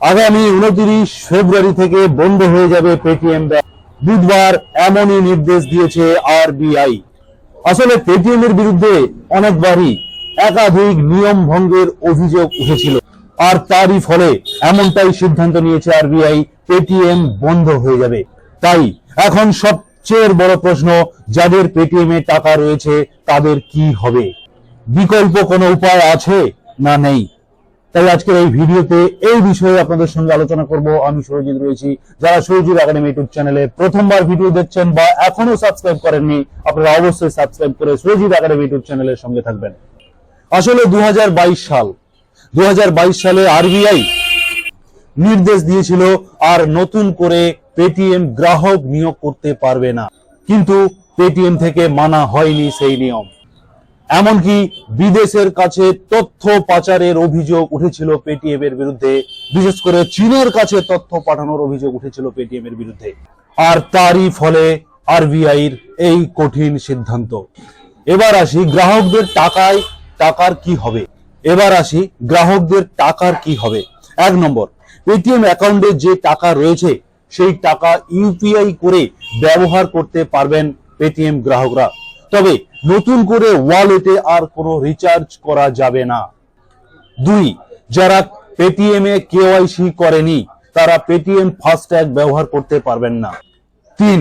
আগামী উনত্রিশ ফেব্রুয়ারি থেকে বন্ধ হয়ে যাবে পেটিএম ব্যাংক বুধবার এমনই নির্দেশ দিয়েছে আরবিআই আসলে পেটিএম এর বিরুদ্ধে অনেকবারই একাধিক নিয়ম ভঙ্গের অভিযোগ উঠেছিল। আর তারই ফলে এমনটাই সিদ্ধান্ত নিয়েছে আরবিআই পেটিএম বন্ধ হয়ে যাবে। তাই এখন সবচেয়ে বড় প্রশ্ন, যাদের পেটিএম এ টাকা রয়েছে, তাদের কি হবে? বিকল্প কোনো উপায় আছে না নেই? তাই আজকের এই ভিডিওতে এই বিষয়ে আপনাদের সঙ্গে আলোচনা করব। আমি সুরজিৎ রয়েছি। যারা সুরজিৎ একাডেমি ইউটিউব চ্যানেলে প্রথমবার ভিডিও দেখছেন বা এখনও সাবস্ক্রাইব করেননি, আপনারা অবশ্যই সাবস্ক্রাইব করে সুরজিৎ একাডেমি ইউটিউব চ্যানেলের সঙ্গে থাকবেন। আসলে দু হাজার বাইশ সাল দু হাজার বাইশ সালে আরবিআই নির্দেশ দিয়েছিল, আর নতুন করে পেটিএম গ্রাহক নিয়োগ করতে পারবে না। কিন্তু পেটিএম থেকে মানা হয়নি সেই নিয়ম। এমনকি বিদেশের কাছে তথ্য পাচারের অভিযোগ উঠেছিল পেটিএম এর বিরুদ্ধে। বিশেষ করে চীনের কাছে তথ্য পাঠানোর অভিযোগ উঠেছিল পেটিএম এর বিরুদ্ধে। আর তারই ফলে আরবিআই এর এই কঠিন সিদ্ধান্ত। এবার আসি গ্রাহকদের টাকায় টাকার কি হবে? এবার আসি গ্রাহকদের টাকার কি হবে? এক নম্বর পেটিএম অ্যাকাউন্টে যে টাকা রয়েছে, সেই টাকা ইউপিআই করে ব্যবহার করতে পারবেন পেটিএম গ্রাহকরা। তবে নতুন করে ওয়ালেটে আর কোনো রিচার্জ করা যাবে না। দুই, যারা পেটিএম এ কেওয়াইসি করেনি, তারা পেটিএম ফাস্ট্যাগ ব্যবহার করতে পারবেন না। তিন,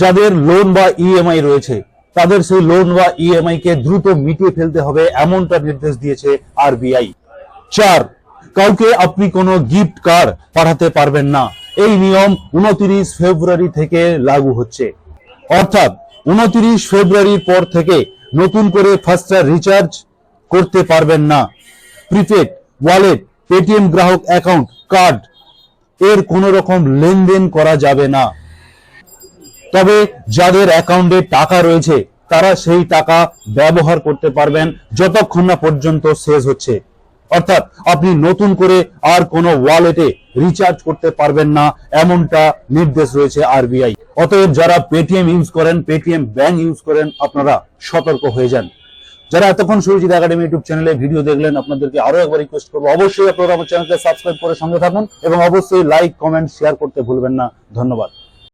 যাদের লোন বা ইএমআই রয়েছে, তাদের সেই লোন বা ইএমআই কে দ্রুত মিটিয়ে ফেলতে হবে এমনটা নির্দেশ দিয়েছে আরবিআই চার, কাউকে আপনি কোনো গিফট কার্ড পাঠাতে পারবেন না। এই নিয়ম উনত্রিশ ফেব্রুয়ারি থেকে লাগু হচ্ছে। অর্থাৎ উনত্রিশ ফেব্রুয়ারির পর থেকে নতুন করে ফাস্টার রিচার্জ করতে পারবেন না। প্রিপেড ওয়ালেট পেটিএম গ্রাহক অ্যাকাউন্ট কার্ড এর কোনো রকম লেনদেন করা যাবে না। তবে যাদের অ্যাকাউন্টে টাকা রয়েছে, তারা সেই টাকা ব্যবহার করতে পারবেন যতক্ষণ না পর্যন্ত শেষ হচ্ছে। অর্থাৎ আপনি নতুন করে আর কোনো ওয়ালেটে রিচার্জ করতে পারবেন না, এমনটা নির্দেশ রয়েছে আরবিআই অতএব যারা পেটিএম ইউজ করেন পেটিএম ব্যাংক ইউজ করেন, আপনারা সতর্ক হয়ে যান। যারা এতক্ষণ সুরজিৎ একাডেমি ইউটিউব চ্যানেলে ভিডিও দেখলেন, আপনাদেরকে আরও একবার রিকোয়েস্ট করব, অবশ্যই আপনারা আমার চ্যানেলকে সাবস্ক্রাইব করে সঙ্গে থাকুন এবং অবশ্যই লাইক কমেন্ট শেয়ার করতে ভুলবেন না। ধন্যবাদ।